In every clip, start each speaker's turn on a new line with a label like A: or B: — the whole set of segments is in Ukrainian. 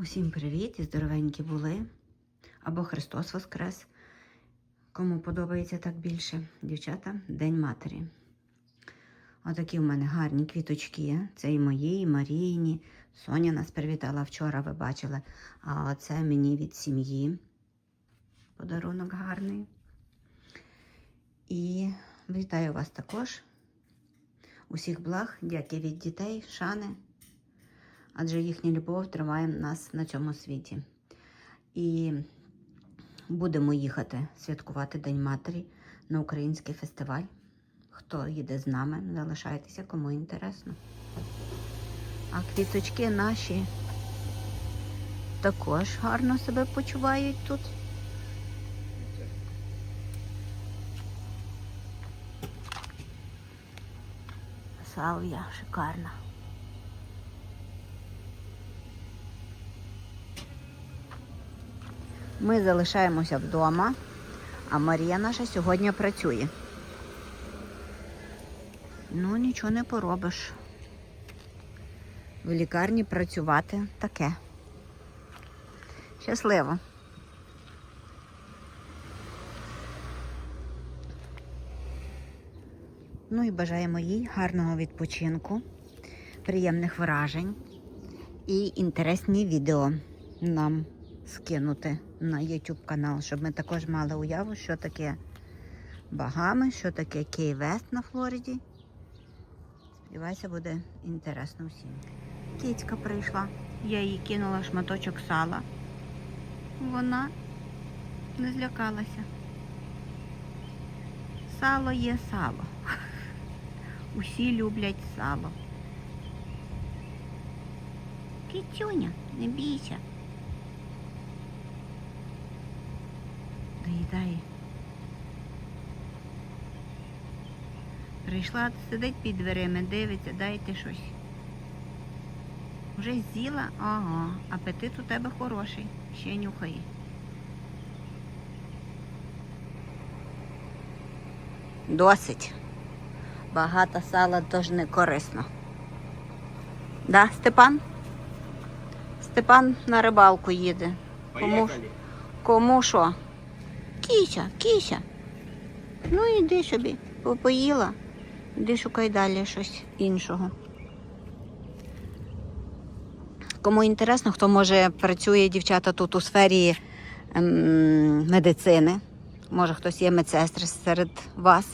A: Усім привіт і здоровенькі були. Або Христос Воскрес. Кому подобається так більше, дівчата, День Матері. Отакі в мене гарні квіточки. Це і мої, і Марійні. Соня нас привітала вчора, ви бачили. А це мені від сім'ї. Подарунок гарний. І вітаю вас також. Усіх благ, дяки від дітей, шани адже їхня любов тримає нас на цьому світі. І будемо їхати святкувати День Матері на український фестиваль. Хто їде з нами, залишайтеся, кому інтересно. А квіточки наші також гарно себе почувають тут. Салвія шикарна. Ми залишаємося вдома, а Марія наша сьогодні працює. Ну, нічого не поробиш. В лікарні працювати таке. Щасливо. Ну і бажаємо їй гарного відпочинку, приємних вражень і інтересні відео нам скинути на YouTube канал, щоб ми також мали уяву, що таке Багами, що таке Кей-Вест на Флориді. Сподіваюся, буде інтересно всім. Кицька прийшла. Я їй кинула шматочок сала. Вона не злякалася. Сало є сало. Усі люблять сало. Кицюня, не бійся. Доїдає. Прийшла, сидить під дверима, дивиться, дайте щось. Вже з'їла? Ага, апетит у тебе хороший, ще нюхає. Досить. Багато сала теж не корисно. Да, Степан? Степан на рибалку їде. Кому, кому що? Кіся, кіся. Ну іди собі, попоїла. Іди шукай далі щось іншого. Кому інтересно, хто може працює дівчата тут у сфері ем, медицини, може хтось є медсестри серед вас,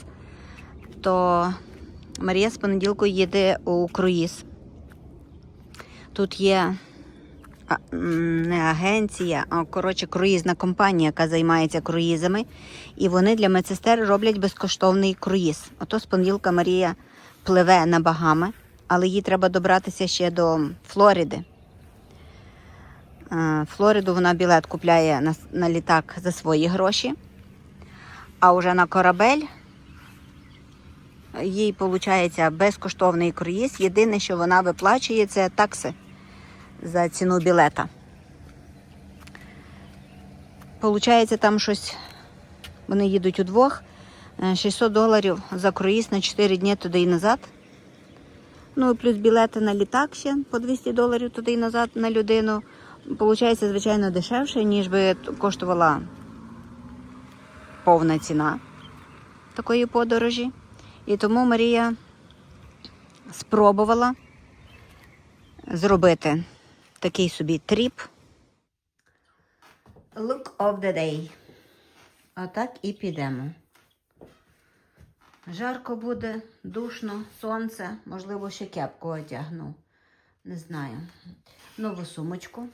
A: то Марія з понеділку їде у круїз. Тут є не агенція, а коротше круїзна компанія, яка займається круїзами. І вони для медсестер роблять безкоштовний круїз. Ото з Марія пливе на Багами, але їй треба добратися ще до Флориди. Е, Флориду вона білет купляє на, на літак за свої гроші. А вже на корабель їй виходить безкоштовний круїз. Єдине, що вона виплачує, це такси за ціну білета. Получається там щось, вони їдуть удвох, е, 600 доларів за круїз на 4 дні туди і назад. Ну і плюс білети на літак ще по 200 доларів туди і назад на людину. Получається, звичайно, дешевше, ніж би коштувала повна ціна такої подорожі. І тому Марія спробувала зробити такий собі тріп. Look of the day. Отак і підемо. Жарко буде, душно, сонце, можливо, ще кепку одягну. Не знаю. Нову сумочку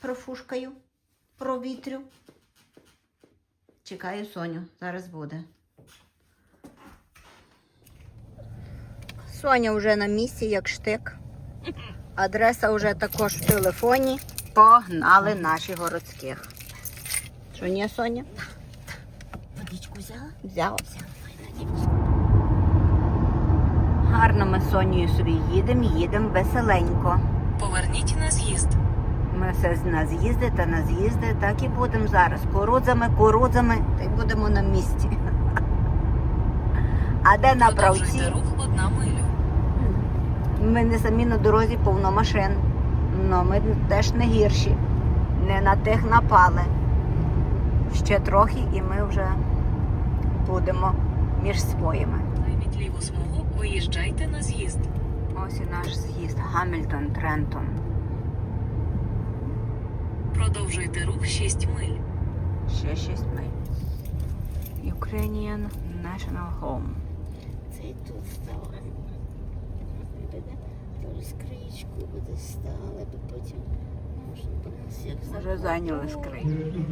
A: профушкаю, провітрю. Чекаю Соню, зараз буде. Соня вже на місці, як штик. Адреса вже також в телефоні. Погнали наші городських. Що ні, Соня?
B: Водичку взяла?
A: Взяла, взяла. Гарно ми з Сонією собі їдемо, їдемо веселенько.
B: Поверніть на з'їзд.
A: Ми все на з'їзди та на з'їзди, так і будемо зараз. Курудзами, курудзами, та й будемо на місці. А де на правці?
B: Рух одна милю.
A: Ми не самі на дорозі повно машин. Ну, ми теж не гірші. Не на тих напали. Ще трохи і ми вже будемо між своїми.
B: Найміть ліву смугу, виїжджайте на з'їзд.
A: Ось і наш з'їзд Гамільтон Трентон.
B: Продовжуйте рух 6 миль.
A: Ще 6 миль. Ukrainian National Home.
C: Цей тут став. Скричку буде стали, бо потім можна буде всіх
A: Вже зайняли скринь.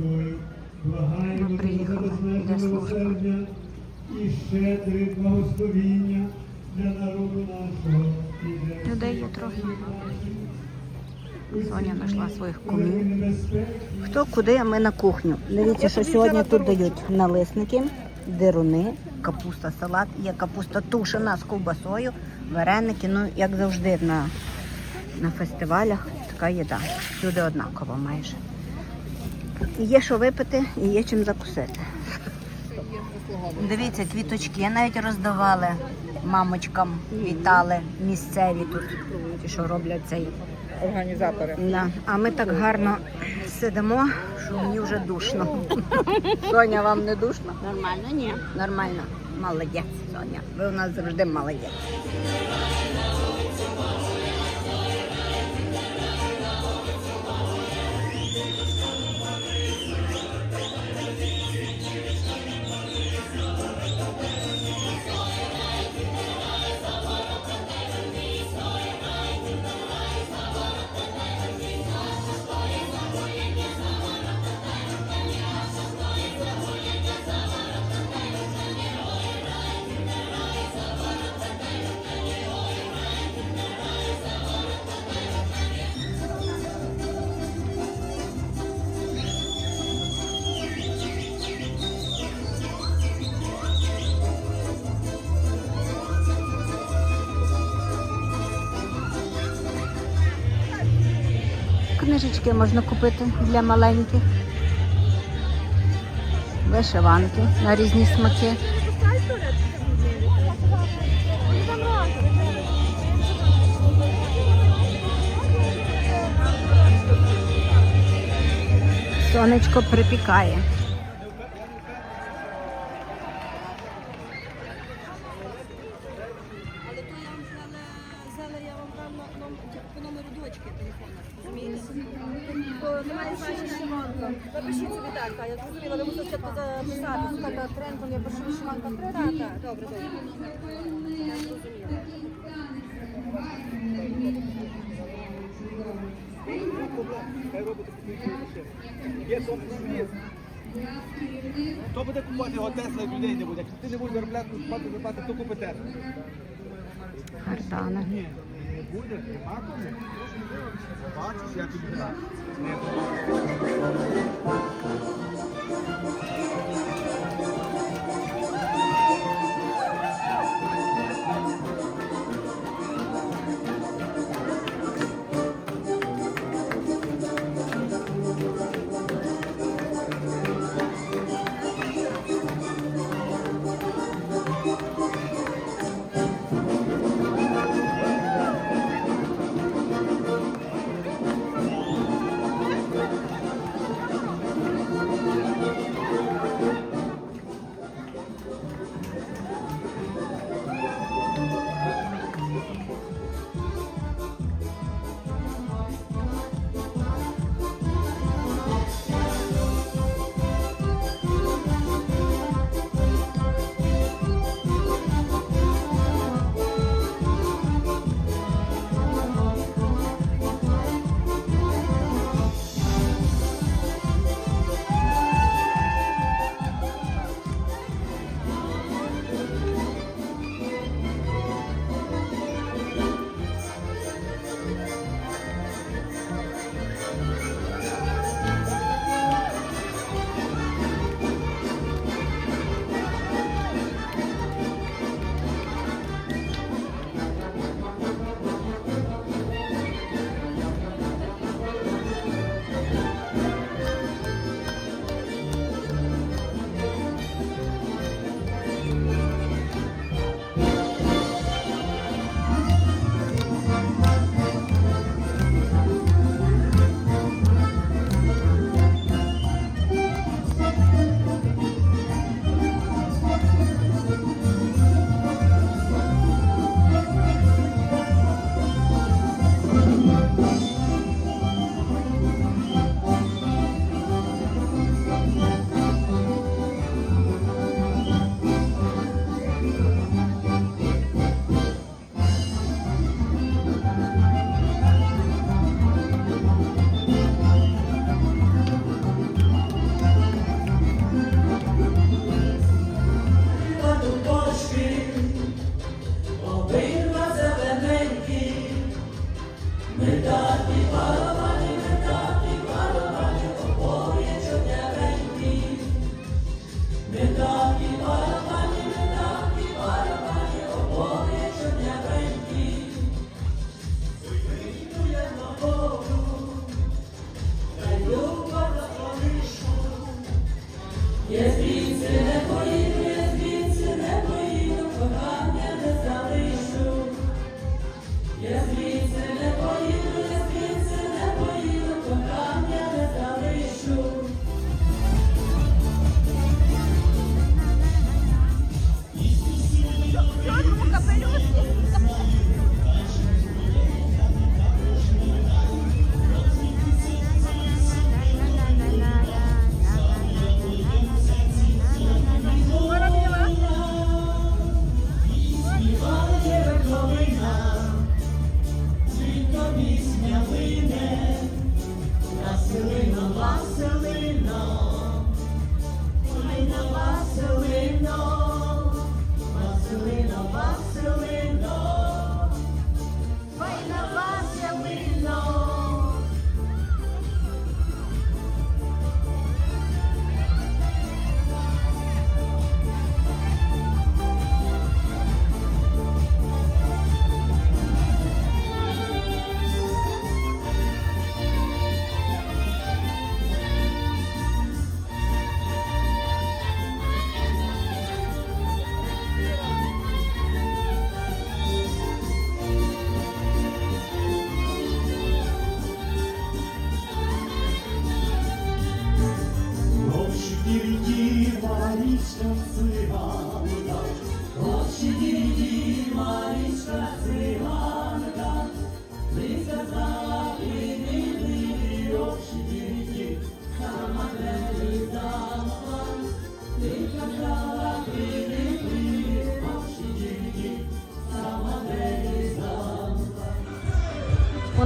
D: Ми
A: приїхали для служби.
D: І щедрі благословіння для народу нашого.
A: Людей є трохи. Соня знайшла своїх кумів. Хто куди, а ми на кухню. Дивіться, що сьогодні тут дають налисники, дируни, капуста, салат, є капуста тушена з ковбасою, вареники. Ну, як завжди на, на фестивалях, така їда. Всюди однаково майже. І є що випити, і є чим закусити. Дивіться, квіточки навіть роздавали мамочкам, вітали місцеві тут, що роблять цей
E: Організатори.
A: Да. А ми так гарно сидимо, що мені вже душно. Соня, вам не душно?
C: Нормально, ні.
A: Нормально. Молодець, Соня. Ви у нас завжди молодець. Книжечки можна купити для маленьких. Вишиванки на різні смаки. Сонечко припікає.
F: Але то я вам взяла, взяла я вам дам на- ном- по номеру дочки телефона. Розумієте? Бо немає значення, що вам. Запишіть собі так, так, я зрозуміла, ви мусите спочатку записати. Скільки трендом я пишу вишиванка три рака. Добре, добре. Я зрозуміла.
G: Є компроміс. Хто буде купувати його Тесла, як людей не буде. Якщо ти не будеш заробляти, спати, зарплати, хто купить Тесла?
A: Гартана.
G: Ні, не буде, нема кому. Бачиш, як тобі грати.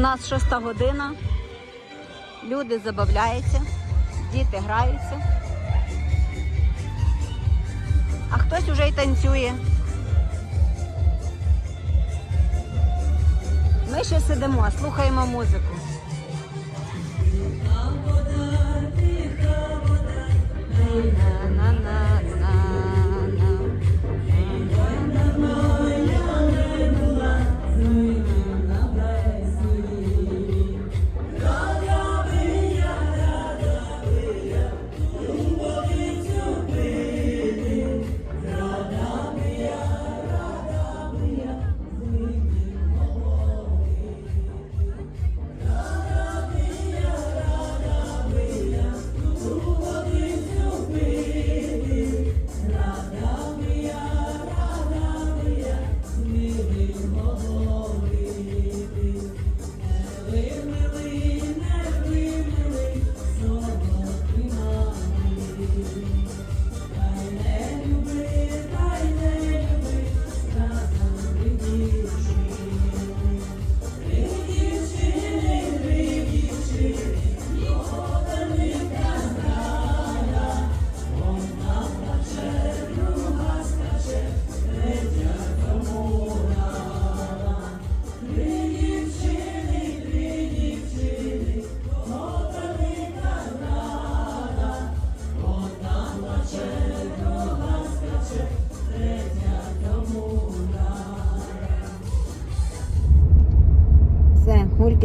A: Нас шоста година. Люди забавляються, діти граються. А хтось уже й танцює. Ми ще сидимо, слухаємо музику. На-на-на-на-на.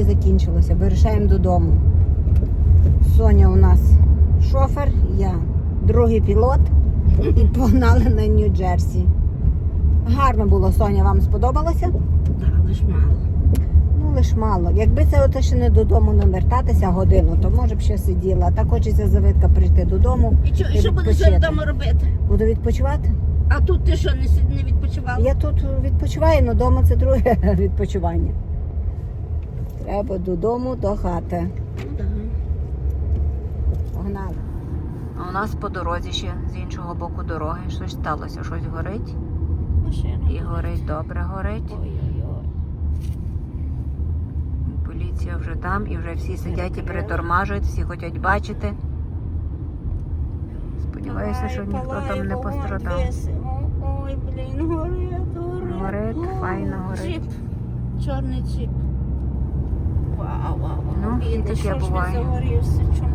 A: Закінчилося. Вирушаємо додому. Соня у нас шофер, я другий пілот і погнали на Нью-Джерсі. Гарно було, Соня, вам сподобалося?
C: Так, лиш мало.
A: Ну, лиш мало. Якби це ото ще не додому не вертатися годину, то може б ще сиділа. Так хочеться завидка прийти додому.
C: І що,
A: і
C: що будеш вдома робити?
A: Буду відпочивати.
C: А тут ти що, не, не відпочивала?
A: Я тут відпочиваю, але вдома це друге відпочивання. Треба додому, до хати. Погнали. А у нас по дорозі ще з іншого боку дороги щось сталося, щось горить.
C: Машина.
A: І горить, добре горить.
C: Ой-ой-ой.
A: Поліція вже там і вже всі сидять і перетормажують, всі хочуть бачити. Сподіваюся, що ніхто там не пострадав.
C: Ой, блін, горить, горить.
A: Горить, файно горить.
C: Чорний джип.
A: não
C: i takiego.